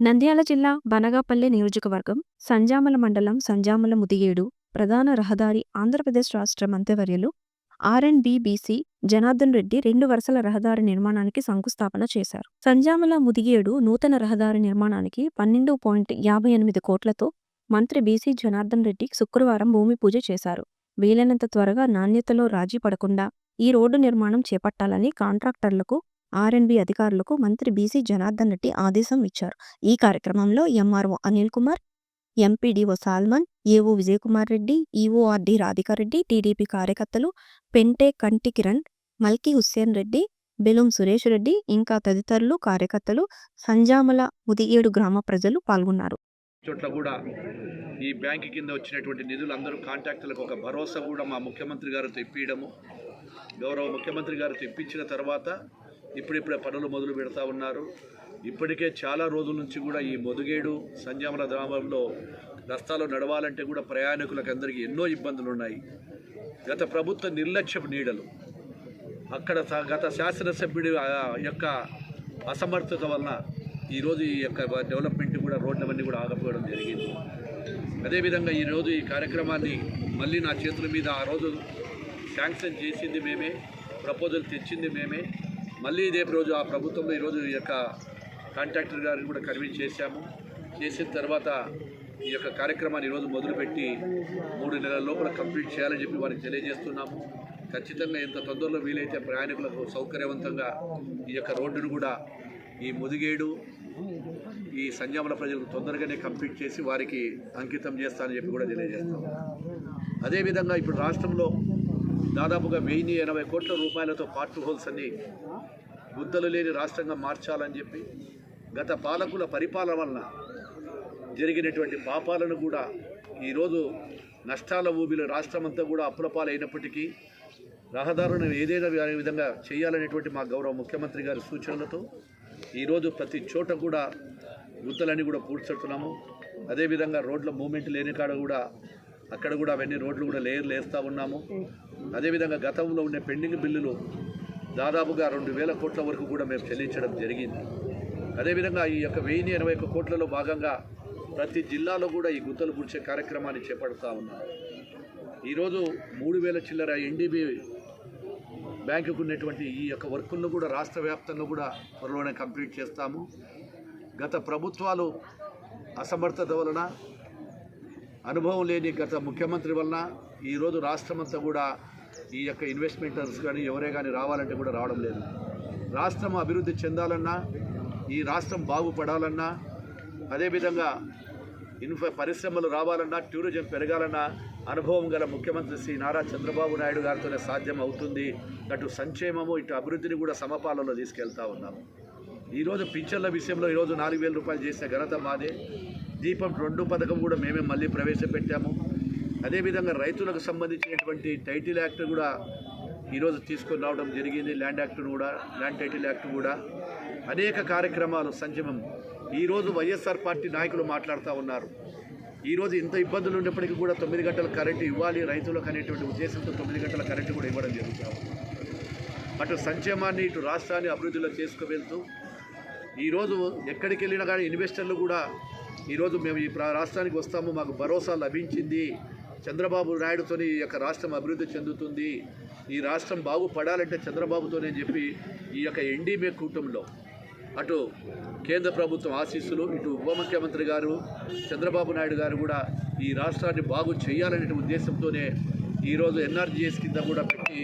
నంద్యాల జిల్లా బనగాపల్లె నియోజకవర్గం సంజామల మండలం సంజామల ముదిగేడు ప్రధాన రహదారి ఆంధ్రప్రదేశ్ రాష్ట్ర మంత్రివర్యులు ఆర్ఎండ్బిబిసి జనార్దన్ రెడ్డి రెండు వరుసల రహదారి నిర్మాణానికి శంకుస్థాపన చేశారు. సంజామల ముదిగేడు నూతన రహదారి నిర్మాణానికి పన్నెండు పాయింట్ యాభై ఎనిమిది కోట్లతో మంత్రి బీసీ జనార్దన్ రెడ్డి శుక్రవారం భూమి పూజ చేశారు. వీలైనంత త్వరగా నాణ్యతలో రాజీ పడకుండా ఈ రోడ్డు నిర్మాణం చేపట్టాలని కాంట్రాక్టర్లకు ఆర్ఎండ్బి అధికారులకు మంత్రి బీసీ జనార్దన్ రెడ్డి ఆదేశం ఇచ్చారు. ఈ కార్యక్రమంలో MRO Anil Kumar MPDO Solomon AO Vijayakumar Reddy EORD Radhika Reddy TDP కార్యకర్తలు పెంటే కంటి కిరణ్ మల్కీ హుస్సేన్ రెడ్డి బెలూం సురేష్ రెడ్డి ఇంకా తదితరులు కార్యకర్తలు సంజామల ముదిగేడు గ్రామ ప్రజలు పాల్గొన్నారు. చోట్ల కూడా ఈ బ్యాంక్ కింద వచ్చినటువంటి నిధులు అందరూ కాంట్రాక్టులకు ఒక భరోసా కూడా మా ముఖ్యమంత్రి గారు తెప్పియడము. గౌరవ ముఖ్యమంత్రి గారు తెప్పించిన తర్వాత ఇప్పుడిప్పుడే పనులు మొదలు పెడతా ఉన్నారు. ఇప్పటికే చాలా రోజుల నుంచి కూడా ఈ మొదుగేడు సంజామల గ్రామంలో రస్తాలు నడవాలంటే కూడా ప్రయాణికులకు అందరికీ ఎన్నో ఇబ్బందులు ఉన్నాయి గత ప్రభుత్వ నిర్లక్ష్యపు నీడలు. అక్కడ గత శాసనసభ్యుడి ఆ యొక్క అసమర్థత వలన ఈరోజు ఈ యొక్క డెవలప్మెంట్ కూడా రోడ్లవన్నీ కూడా ఆగపోవడం జరిగింది. అదేవిధంగా ఈరోజు ఈ కార్యక్రమాన్ని మళ్ళీ నా చేతుల మీద ఆ రోజు శాంక్షన్ చేసింది మేమే ప్రపోజల్ తెచ్చింది మేమే. మళ్ళీ ఇదే రోజు ఆ ప్రభుత్వంలో ఈరోజు ఈ యొక్క కాంట్రాక్టర్ గారిని కూడా కన్విన్స్ చేశాము. చేసిన తర్వాత ఈ యొక్క కార్యక్రమాన్ని ఈరోజు మొదలుపెట్టి మూడు నెలల లోపల కంప్లీట్ చేయాలని చెప్పి వారికి తెలియజేస్తున్నాము. ఖచ్చితంగా ఇంత తొందరలో వీలైతే ప్రయాణికులకు సౌకర్యవంతంగా ఈ యొక్క రోడ్డును కూడా ఈ ముదిగేడు ఈ సంజామల ప్రజలకు తొందరగానే కంప్లీట్ చేసి వారికి అంకితం చేస్తానని చెప్పి కూడా తెలియజేస్తాం అదేవిధంగా ఇప్పుడు రాష్ట్రంలో దాదాపుగా వెయ్యి ఎనభై కోట్ల రూపాయలతో పార్ట్ హోల్స్ అన్ని గుద్దలు లేని రాష్ట్రంగా మార్చాలని చెప్పి గత పాలకుల పరిపాలన వలన జరిగినటువంటి పాపాలను కూడా ఈరోజు నష్టాల ఊబిలో రాష్ట్రమంతా కూడా అప్పులపాలైనప్పటికీ రహదారులను ఏదైనా విధంగా చేయాలనేటువంటి మా గౌరవ ముఖ్యమంత్రి గారి సూచనలతో ఈరోజు ప్రతి చోట కూడా గుత్తలన్నీ కూడా పూడ్చుతున్నాము అదేవిధంగా రోడ్ల మూమెంట్ లేని కాడ కూడా అక్కడ కూడా అవన్నీ రోడ్లు కూడా లేయర్లు వేస్తూ ఉన్నాము. అదేవిధంగా గతంలో ఉండే పెండింగ్ బిల్లులు దాదాపుగా రెండు వేల కోట్ల వరకు కూడా మేము చెల్లించడం జరిగింది. అదేవిధంగా ఈ యొక్క వెయ్యి ఎనభై ఒక్క కోట్లలో భాగంగా ప్రతి జిల్లాలో కూడా ఈ గుత్తలు పూడ్చే కార్యక్రమాన్ని చేపడుతూ ఉన్నాం ఈరోజు మూడు వేల చిల్లర ఎన్డీబీ బ్యాంకుకు ఉన్నటువంటి ఈ యొక్క వర్కులను కూడా రాష్ట్ర వ్యాప్తంగా కూడా త్వరలోనే కంప్లీట్ చేస్తాము. గత ప్రభుత్వాలు అసమర్థత వలన అనుభవం లేని గత ముఖ్యమంత్రి వలన ఈరోజు రాష్ట్రమంతా కూడా ఈ యొక్క ఇన్వెస్ట్మెంటర్స్ కానీ ఎవరే కానీ రావాలంటే కూడా రావడం లేదు. రాష్ట్రం అభివృద్ధి చెందాలన్నా ఈ రాష్ట్రం బాగుపడాలన్నా అదేవిధంగా ఇన్ఫ పరిశ్రమలు రావాలన్నా టూరిజం పెరగాలన్నా అనుభవం గల ముఖ్యమంత్రి శ్రీ నారా చంద్రబాబు నాయుడు గారితోనే సాధ్యం అవుతుంది. అటు సంక్షేమము ఇటు అభివృద్ధిని కూడా సమపాలలో తీసుకెళ్తా ఉన్నాము. ఈరోజు పింఛన్ల విషయంలో ఈరోజు నాలుగు వేల రూపాయలు చేసిన ఘనత మాదే. దీపం రెండు పథకం కూడా మేమే మళ్ళీ ప్రవేశపెట్టాము. అదేవిధంగా రైతులకు సంబంధించినటువంటి టైటిల్ యాక్ట్ కూడా ఈరోజు తీసుకొని రావడం జరిగింది. ల్యాండ్ యాక్ట్ కూడా ల్యాండ్ టైటిల్ యాక్ట్ కూడా. అనేక కార్యక్రమాలు సంక్షేమం. ఈరోజు వైఎస్ఆర్ పార్టీ నాయకులు మాట్లాడుతూ ఉన్నారు. ఈరోజు ఇంత ఇబ్బందులు ఉన్నప్పటికీ కూడా తొమ్మిది గంటల కరెంటు ఇవ్వాలి. రైతులకు అనేటువంటి ఉద్దేశంతో తొమ్మిది గంటల కరెంటు కూడా ఇవ్వడం జరుగుతాం అటు సంక్షేమాన్ని ఇటు రాష్ట్రాన్ని అభివృద్ధిలో చేసుకువెళ్తూ ఈరోజు ఎక్కడికి వెళ్ళినా కానీ ఇన్వెస్టర్లు కూడా ఈరోజు మేము ఈ రాష్ట్రానికి వస్తాము మాకు భరోసా లభించింది. చంద్రబాబు నాయుడుతోని ఈ యొక్క రాష్ట్రం అభివృద్ధి చెందుతుంది. ఈ రాష్ట్రం బాగుపడాలంటే చంద్రబాబుతోనే చెప్పి ఈ యొక్క ఎన్డీఏ కూటమిలో అటు కేంద్ర ప్రభుత్వం ఆశీస్సులు ఇటు ఉప ముఖ్యమంత్రి గారు చంద్రబాబు నాయుడు గారు కూడా ఈ రాష్ట్రాన్ని బాగు చేయాలనే ఉద్దేశంతోనే ఈరోజు ఎన్ఆర్జీఎస్ కింద కూడా పెట్టి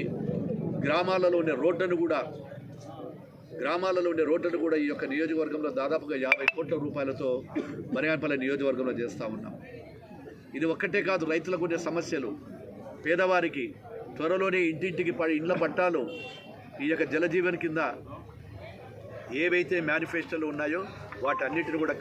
గ్రామాలలో ఉన్న రోడ్లను కూడా గ్రామాలలో ఉండే రోడ్లను కూడా ఈ యొక్క నియోజకవర్గంలో దాదాపుగా యాభై కోట్ల రూపాయలతో మరియాన్పల్లి నియోజకవర్గంలో చేస్తూ ఉన్నాం. ఇది ఒక్కటే కాదు రైతులకు ఉండే సమస్యలు. పేదవారికి త్వరలోనే ఇంటింటికి పడి ఇండ్ల పట్టాలు ఈ యొక్క జలజీవన్ కింద ఏవైతే మేనిఫెస్టోలు ఉన్నాయో వాటన్నిటిని కూడా